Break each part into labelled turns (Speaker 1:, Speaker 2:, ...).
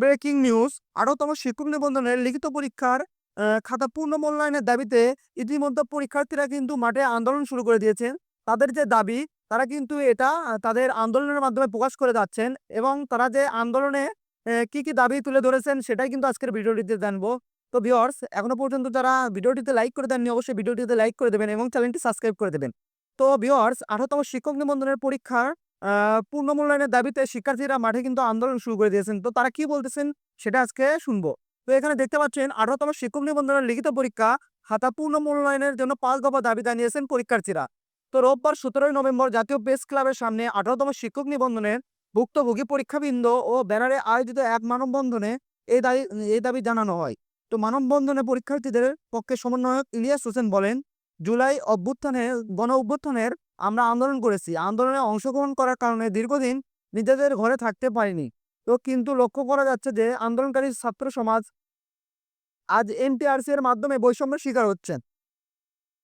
Speaker 1: Breaking news আঠারোতম শিক্ষক নিবন্ধনের লিখিত পরীক্ষার খাতা পূর্ণ মূল্যায়নের দাবিতে ইতিমধ্যে পরীক্ষার্থীরা কিন্তু মাঠে আন্দোলন শুরু করে দিয়েছেন। তাদের যে দাবি, তারা কিন্তু এটা তাদের আন্দোলনের মাধ্যমে প্রকাশ করে যাচ্ছেন এবং তারা যে আন্দোলনে কি কি দাবি তুলে ধরেছেন সেটাই কিন্তু আজকের ভিডিওটিতে জানব। তো ভিওর্স এখনও পর্যন্ত যারা ভিডিওটিতে লাইক করে দেননি, অবশ্যই ভিডিওটিতে লাইক করে দেবেন এবং চ্যানেলটি সাবস্ক্রাইব করে দেবেন। তো ভিওর্স আঠারোতম শিক্ষক নিবন্ধনের পরীক্ষার পূর্ণ মূল্যায়নের দাবিতে শিক্ষার্থীরা মাঠে কিন্তু আন্দোলন শুরু করে দিয়েছেন। তো তারা কি বলতেছেন সেটা আজকে শুনব। তো এখানে দেখতে পাচ্ছেন আঠারোতম শিক্ষক নিবন্ধনের লিখিত পরীক্ষা খাতা পূর্ণ মূল্যায়নের জন্য পাঁচ দফা দাবি জানিয়েছেন পরীক্ষার্থীরা। তো রোববার সতেরোই নভেম্বর জাতীয় প্রেস ক্লাবের সামনে আঠারোতম শিক্ষক নিবন্ধনের ভুক্তভোগী পরীক্ষাবৃন্দ ও ব্যানারে আয়োজিত এক মানববন্ধনে এই দাবি এই দাবি জানানো হয়। তো মানববন্ধনে পরীক্ষার্থীদের পক্ষে সমন্বয়ক ইলিয়াস হোসেন বলেন, জুলাই অভ্যুত্থানে, গণ অভ্যুত্থানের আমরা আন্দোলন করেছি। আন্দোলনে অংশগ্রহণ করার কারণে দীর্ঘদিন নিজেদের ঘরে থাকতে পারিনি। তো কিন্তু লক্ষ্য করা যাচ্ছে যে, আন্দোলনকারী ছাত্র সমাজ আজ এনটিআরসি এর মাধ্যমে বৈষম্যের শিকার হচ্ছেন।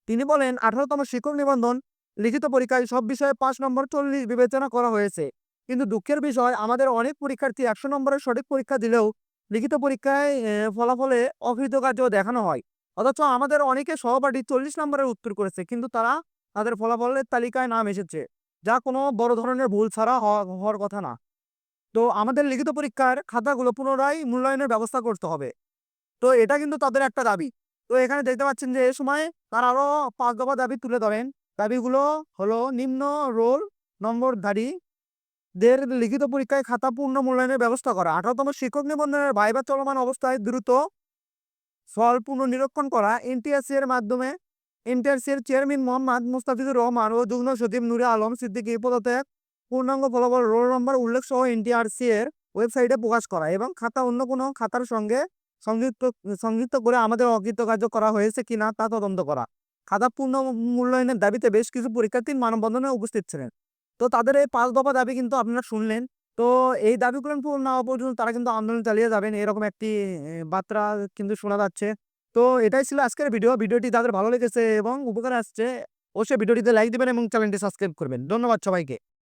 Speaker 1: তিনি বলেন, আঠারোতম শিক্ষক নিবন্ধন, লিখিত পরীক্ষায় সব বিষয়ে পাঁচ নম্বর চল্লিশ বিবেচনা করা হয়েছে। কিন্তু দুঃখের বিষয়, আমাদের অনেক পরীক্ষার্থী একশো নম্বরের সঠিক পরীক্ষা দিলেও লিখিত পরীক্ষায় ফলাফলে অকৃতকার্য দেখানো হয়। অথচ আমাদের অনেকে সহপাঠী চল্লিশ নম্বরের উত্তর করেছে, কিন্তু তারা তাদের ফলাফলের তালিকায় নাম এসেছে, যা কোনো বড় ধরনের ভুল ছাড়া হওয়া- হওয়ার কথা না। তো আমাদের লিখিত পরীক্ষার খাতাগুলো পুনরায় মূল্যায়নের ব্যবস্থা করতে হবে। তো এটা কিন্তু তাদের একটা দাবি। তো এখানে দেখতে পাচ্ছেন যে এ সময় তারা আরও পাঁচ দফা দাবি তুলে ধরেন। দাবিগুলো হলো নিম্ন রোল নম্বরধারী দের লিখিত পরীক্ষায় খাতা পূর্ণ মূল্যায়নের ব্যবস্থা করা। আঠারোতম শিক্ষক নিবন্ধনের ভাইবা চলমান অবস্থায় দ্রুত ফল পুনর্নিরীক্ষণ করা, এনটিএসসি এর মাধ্যমে এনটিআরসি এর চেয়ারম্যান মোহাম্মদ মুস্তাফিজুর রহমান ও যুগ্ম সচিব নুরে আলম সিদ্দিকী পদত্যাগ পূর্ণাঙ্গ ফলাফল রোল নম্বর উল্লেখ সহ এনটিআরসি এর ওয়েবসাইটে প্রকাশ করা এবং খাতা অন্য কোনো খাতার সঙ্গে সংযুক্ত সংযুক্ত করে আমাদের অকৃতকার্য করা হয়েছে কিনা তা তদন্ত করা। খাতা পূর্ণ মূল্যায়নের দাবিতে বেশ কিছু পরীক্ষার্থী মানববন্ধনে উপস্থিত ছিলেন। তো তাদের এই পাঁচ দফা দাবি কিন্তু আপনারা শুনলেন। তো এই দাবিগুলো পূরণ না পর্যন্ত তারা কিন্তু আন্দোলন চালিয়ে যাবেন এরকম একটি বার্তা কিন্তু শোনা যাচ্ছে। তো এটাই ছিল আজকের ভিডিও ভিডিওটি তাদের ভালো লেগেছে এবং উপকার আসছে, অবশ্যই ভিডিওটিতে লাইক দেবেন এবং চ্যানেলটি সাবস্ক্রাইব করবেন। ধন্যবাদ সবাইকে।